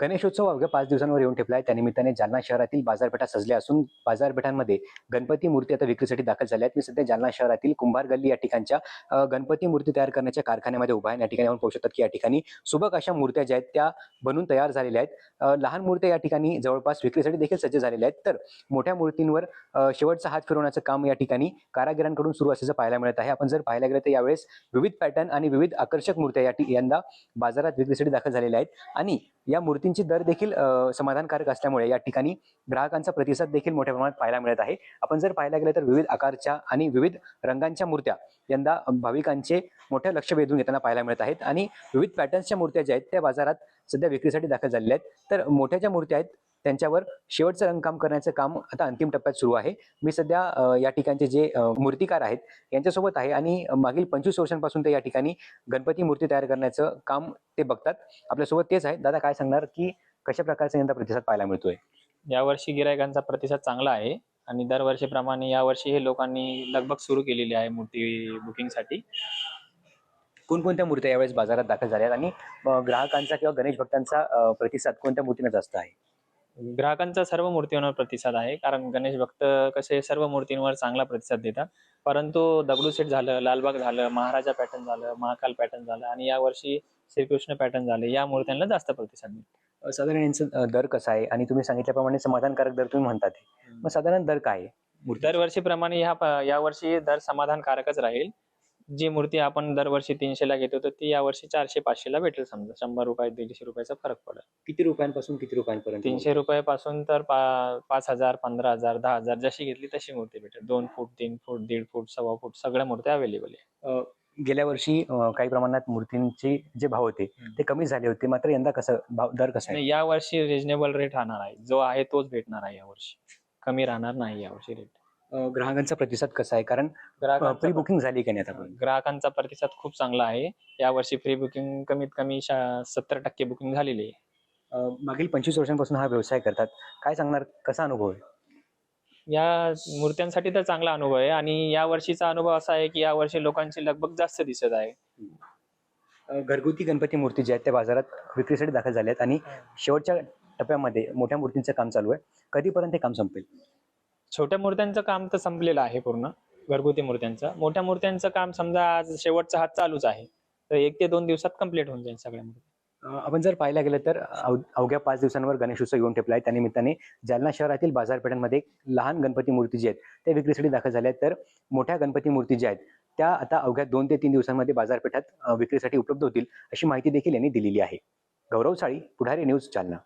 गणेशोत्सव अवघ्या पाच दिवसांवर येऊन ठेपला आहे त्यानिमित्ताने जालना शहरातील बाजारपेठा सजल्या असून बाजारपेठांमध्ये गणपती मूर्ती आता विक्रीसाठी दाखल झाल्या आहेत मी सध्या जालना शहरातील कुंभार गल्ली या ठिकाणच्या गणपती मूर्ती तयार करण्याच्या कारखान्यामध्ये उभा आहे. या ठिकाणी आपण पाहू शकतात की या ठिकाणी सुबक अशा मूर्त्या ज्या आहेत त्या बनून तयार झालेल्या आहेत. लहान मूर्त्या या ठिकाणी जवळपास विक्रीसाठी देखील सज्ज झालेल्या आहेत. तर मोठ्या मूर्तींवर शेवटचा हात फिरवण्याचं काम या ठिकाणी कारागिरांकडून सुरू असल्याचं पाहायला मिळत आहे. आपण जर पाहायला गेलं तर यावेळेस विविध पॅटर्न आणि विविध आकर्षक मूर्त्या या यंदा बाजारात विक्रीसाठी दाखल झालेल्या आहेत. आणि या मूर्ती किमतींचे दर देखील समाधानकारक असल्यामुळे या ठिकाणी ग्राहकांचा प्रतिसाद देखील मोठ्या प्रमाणात पाहायला मिळत आहे. आपण जर पाहायला गेलं तर विविध आकारच्या आणि विविध रंगांच्या मूर्त्या यंदा भाविकांचे मोठे लक्ष वेधून घेताना पाहायला मिळत आहेत. आणि विविध पॅटर्न्सच्या मूर्त्या ज्या आहेत त्या बाजारात सध्या विक्रीसाठी दाखल झालेल्या आहेत. तर मोठ्या ज्या मूर्त्या आहेत त्यांच्यावर शेवटचं रंगकाम करण्याचं काम आता अंतिम टप्प्यात सुरू आहे. मी सध्या या ठिकाणचे जे मूर्तिकार आहेत यांच्यासोबत आहे आणि मागील पंचवीस वर्षांपासून ते या ठिकाणी गणपती मूर्ती तयार करण्याचं काम ते बघतात. आपल्यासोबत तेच आहेत. दादा काय सांगणार की कशा प्रकारचा यंदा प्रतिसाद पाहायला मिळतोय? यावर्षी गिरायकांचा प्रतिसाद चांगला आहे आणि दरवर्षीप्रमाणे यावर्षी हे लोकांनी लगबग सुरू केलेली आहे मूर्ती बुकिंगसाठी. कोणकोणत्या मूर्त्या यावेळेस बाजारात दाखल झाल्या आहेत आणि ग्राहकांचा किंवा गणेश भक्तांचा प्रतिसाद कोणत्या मूर्तीने जास्त आहे? ग्राहकांचा सर्व मूर्तींवर प्रतिसाद आहे कारण गणेश भक्त कसे सर्व मूर्तींवर चांगला प्रतिसाद देतात. परंतु दगडूशेठ झालं लालबाग झालं महाराजा पॅटर्न झालं महाकाल पॅटर्न झालं आणि यावर्षी श्रीकृष्ण पॅटर्न झाले या मूर्त्यांना जास्त प्रतिसाद मिळतो. साधारण यांचं दर कसा आहे? आणि तुम्ही सांगितल्याप्रमाणे समाधानकारक दर तुम्ही म्हणतात. मग साधारण दर काय दरवर्षीप्रमाणे ह्या यावर्षी दर समाधानकारकच राहील. जी मूर्ती आपण दरवर्षी तीनशेला घेतो तर ती यावर्षी चारशे पाचशेला भेटेल समजा. शंभर रुपये दीडशे रुपयाचा फरक पडेल. किती रुपयांपासून किती रुपयांपर्यंत तीनशे रुपयापासून तर पा- पाच हजार पंधरा हजार दहा हजार जशी घेतली तशी मूर्ती भेटेल. दोन फूट तीन फूट दीड फूट सव्वा फूट सगळ्या मूर्त्या अवेलेबल आहे. अ, गेल्या वर्षी अ, काही प्रमाणात मूर्तींचे जे भाव होते. ते कमी झाले होते. मात्र यंदा कसं भाव दर कसा आहे? आणि यावर्षी रिजनेबल रेट राहणार आहे. जो आहे तोच भेटणार आहे यावर्षी. कमी राहणार नाही यावर्षी रेट ग्राहकांचा प्रतिसाद कसा आहे? कारण प्री ग्राहकांचा बुकिंग झाली का नाही आता ग्राहकांचा प्रतिसाद खूप चांगला आहे. यावर्षी फ्री बुकिंग कमीत कमी सत्तर टक्के बुकिंग झालेली आहे. मागील पंचवीस वर्षांपासून हा व्यवसाय करतात. काय सांगणार? कसा अनुभव आहे? या मूर्त्यांसाठी तर चांगला अनुभव आहे आणि या वर्षीचा अनुभव असा आहे की यावर्षी लोकांची लगबग जास्त दिसत आहे. घरगुती गणपती मूर्ती ज्या आहेत त्या बाजारात विक्रीसाठी दाखल झाल्या आहेत आणि शेवटच्या टप्प्यामध्ये मोठ्या मूर्तींचं काम चालू आहे. कधीपर्यंत हे काम संपेल? छोट्या मूर्त्यांचं काम तर संपलेलं आहे पूर्ण घरगुती मूर्त्यांचं. मोठ्या मूर्त्यांचं काम समजा आज शेवटचा हात चालूच आहे तर एक ते दोन दिवसात कंप्लीट होऊन जाईल सगळ्या मूर्ती आपण जर पाहायला गेलं तर अव- अवघ्या पाच दिवसांवर गणेशोत्सव येऊन ठेपला आहे. त्यानिमित्ताने जालना शहरातील बाजारपेठांमध्ये लहान गणपती मूर्ती जी आहेत त्या विक्रीसाठी दाखल झाल्या आहेत. तर मोठ्या गणपती मूर्ती ज्या आहेत त्या आता अवघ्या दोन ते तीन दिवसांमध्ये बाजारपेठात विक्रीसाठी उपलब्ध होतील अशी माहिती देखील यांनी दिलेली आहे. गौरव साळी पुढारी न्यूज जालना.